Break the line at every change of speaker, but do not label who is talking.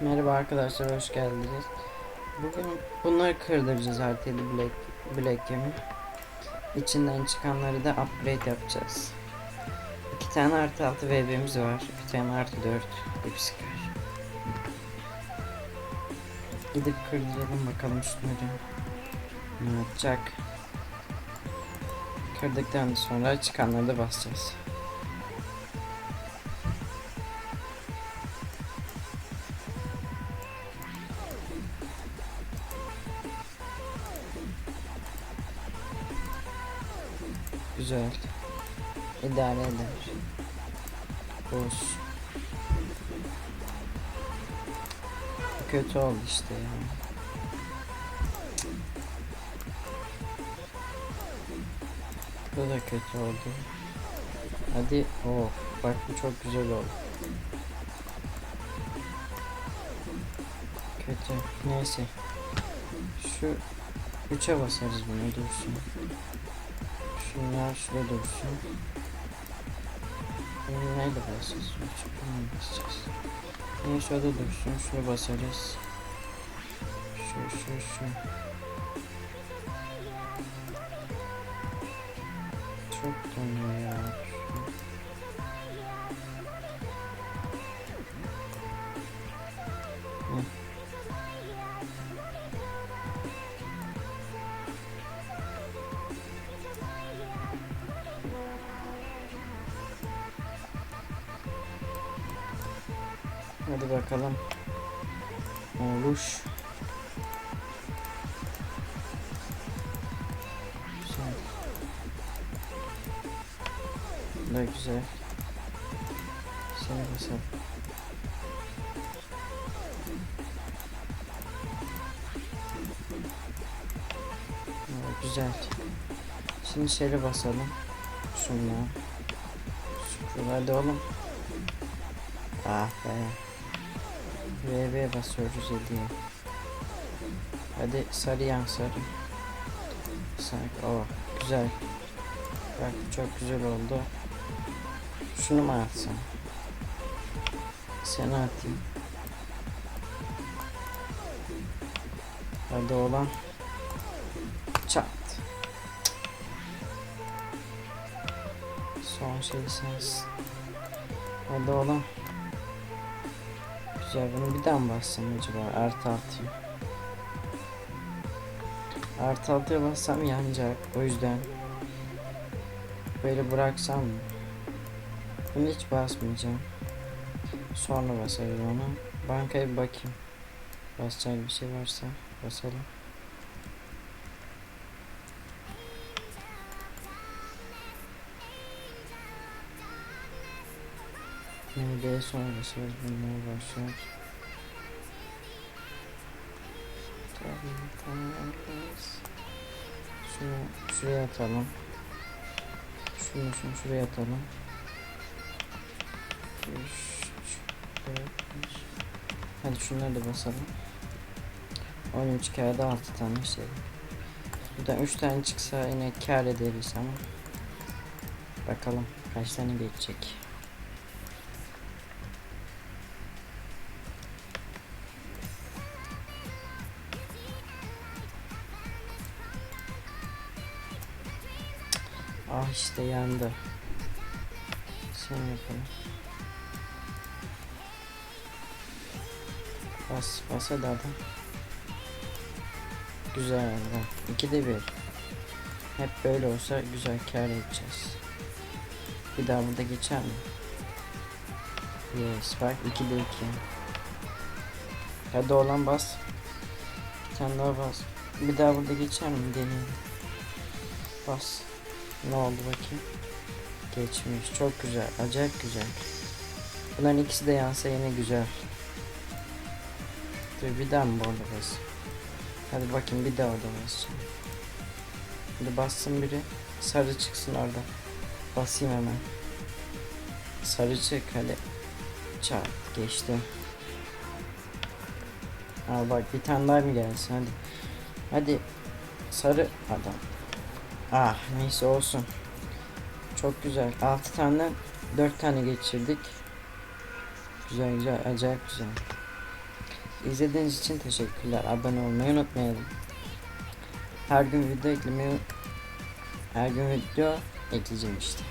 Merhaba arkadaşlar hoş geldiniz. Bugün bunları kırdıracağız artık Black Black Gem'i. İçinden çıkanları da upgrade yapacağız. İki tane artı altı VB'miz var. Bir tane artı dört Ipskar. Gidip kırdıralım bakalım şunları. Ne yapacak? Kırdıktan sonra çıkanları da basacağız. Güzel. İdare eder. Boş. Kötü oldu işte ya. Bu da kötü oldu. Hadi oh bak bu çok güzel oldu. Kötü. Neyse. Şu 3'e basarız bunu dursun. Şunlar şurada dursun. Bunu neyle basacağız? Şunu basacağız. Yine şurada dursun. Şunu basarız. Şu şu şu. Çok donuyor ya. Hadi bakalım. Oluş. Güzel. Bu da güzel. Seni basalım. Güzel. Şimdi şöyle basalım. Şunla. Şuralarda oğlum. Ah be. VV basıyoruz hediye. Hadi sarı yan sarı. Sarı. Oh güzel. Bak çok güzel oldu. Şunu mu atsam? Seni atayım. Hadi oğlan. Çat. Son şey sensin. Hadi oğlan. Güzel bunu bir daha mı bassam acaba? Artı altıyı Artı altıya bassam yanacak o yüzden. Böyle bıraksam mı? Bunu hiç basmayacağım. Sonra basarız onu Bankaya bir bakayım. Basacak bir şey varsa basalım Neyde sonra basarız bunlar başlar Tabii, tamam arkadaşlar. Şunu şuraya atalım. Şunu şunu şuraya atalım. Üç, dört, beş. Hadi şunları da basalım. 13 kağıda 6 tane şey. Buradan 3 tane çıksa yine kar ederiz ama. Bakalım kaç tane geçecek. Ah işte yandı. Şey yapalım. Bas, bas hadi adam. Güzel bak. İkide bir. Hep böyle olsa güzel kar edeceğiz. Bir daha burada geçer mi? Yes bak 2'de 2. Hadi olan bas. Bir tane daha bas. Bir daha burada geçer mi? Deneyelim. Bas. Ne oldu bakayım? Geçmiş. Çok güzel. Acayip güzel. Bunların ikisi de yansa yine güzel. Dur bir daha mı bu arada bas? Hadi bakayım bir daha orada basacağım. Hadi bassın biri. Sarı çıksın orada. Basayım hemen. Sarı çık hadi. Çat geçti. Al bak bir tane daha mı gelsin hadi. Hadi. Sarı adam. Ah neyse olsun. Çok güzel. 6 tane 4 tane geçirdik. Güzel güzel acayip güzel. izlediğiniz için teşekkürler. Abone olmayı unutmayalım. Her gün video eklemeyi her gün video ekleyeceğim işte.